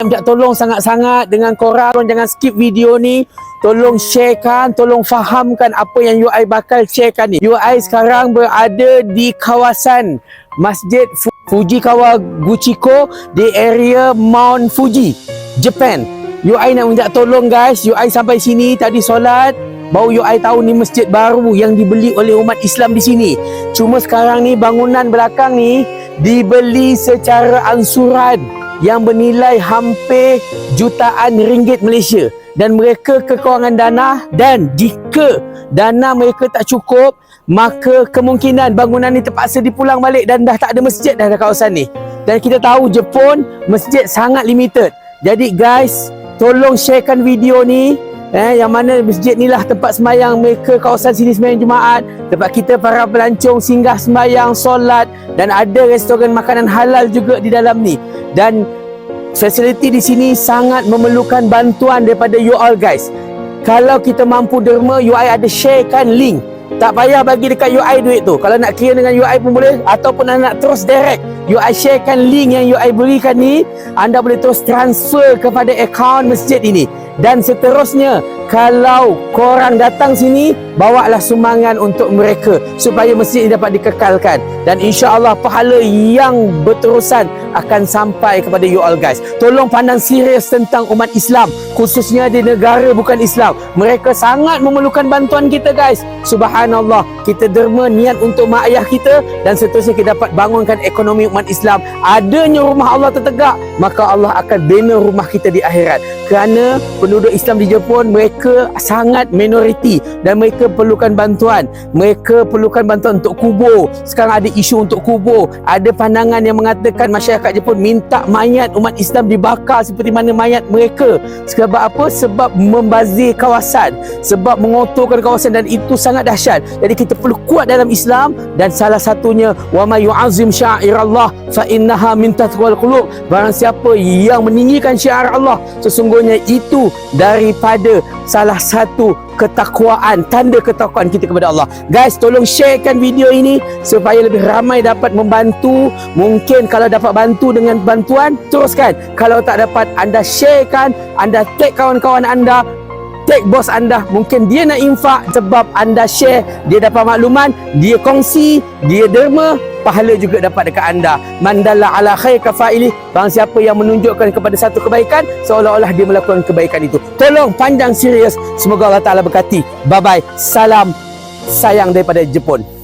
minta tolong sangat-sangat dengan korang Korang jangan skip video ni. Tolong sharekan, tolong fahamkan apa yang UI bakal sharekan ni. UI sekarang berada di kawasan Masjid Fu- Fujikawa Guchiko Di area Mount Fuji, Japan. UI nak minta tolong guys. UI sampai sini tadi solat Baru UI tahu ni masjid baru yang dibeli oleh umat Islam di sini. Cuma sekarang ni bangunan belakang ni dibeli secara ansuran yang bernilai hampir jutaan ringgit Malaysia. Dan mereka kekurangan dana dan jika dana mereka tak cukup maka kemungkinan bangunan ni terpaksa dipulang balik dan dah tak ada masjid dah dalam kawasan ni. Dan kita tahu Jepun masjid sangat limited. Jadi guys tolong sharekan video ni eh, yang mana masjid ni lah tempat sembahyang mereka kawasan sini sembahyang Jumaat. Tempat kita para pelancong singgah sembahyang solat dan ada restoran makanan halal juga di dalam ni. Dan fasiliti di sini sangat memerlukan bantuan daripada you all guys. Kalau kita mampu derma UI ada sharekan link. Tak payah bagi dekat UI duit tu. Kalau nak kira dengan UI pun boleh ataupun anda nak terus direct UI sharekan link yang UI berikan ni anda boleh terus transfer kepada akaun masjid ini dan seterusnya kalau korang datang sini bawalah sumbangan untuk mereka supaya masjid ini dapat dikekalkan. Dan insya-Allah pahala yang berterusan akan sampai kepada you all guys. Tolong pandang serius tentang umat Islam khususnya di negara bukan Islam. Mereka sangat memerlukan bantuan kita guys. Subhanallah kita derma niat untuk mak ayah kita dan seterusnya kita dapat bangunkan ekonomi umat Islam. Adanya rumah Allah tertegak maka Allah akan bina rumah kita di akhirat. Kerana penduduk Islam di Jepun mereka sangat minoriti dan mereka perlukan bantuan. Mereka perlukan bantuan untuk kubur. Sekarang ada isu untuk kubur. Ada pandangan yang mengatakan masyarakat Jepun minta mayat umat Islam dibakar seperti mana mayat mereka. Sebab apa? Sebab membazir kawasan. Sebab mengotorkan kawasan dan itu sangat dahsyat. Jadi kita perlu kuat dalam Islam dan salah satunya wa may yu'azzim sya'irallah fa innaha min taqwal qulub. Barang siapa yang meninggikan syiar Allah sesungguhnya itu daripada salah satu ketakwaan tanda ketakwaan kita kepada Allah. Guys tolong sharekan video ini supaya lebih ramai dapat membantu. Mungkin kalau dapat bantu dengan bantuan teruskan. Kalau tak dapat anda sharekan anda tag kawan-kawan anda tag bos anda. Mungkin dia nak infak sebab anda share. Dia dapat makluman dia kongsi dia derma pahala juga dapat dekat anda. Mandalla ala khair kafaili barang siapa yang menunjukkan kepada satu kebaikan seolah-olah dia melakukan kebaikan itu. Tolong pandang serius. Semoga Allah Taala berkati. Bye bye salam sayang daripada Jepun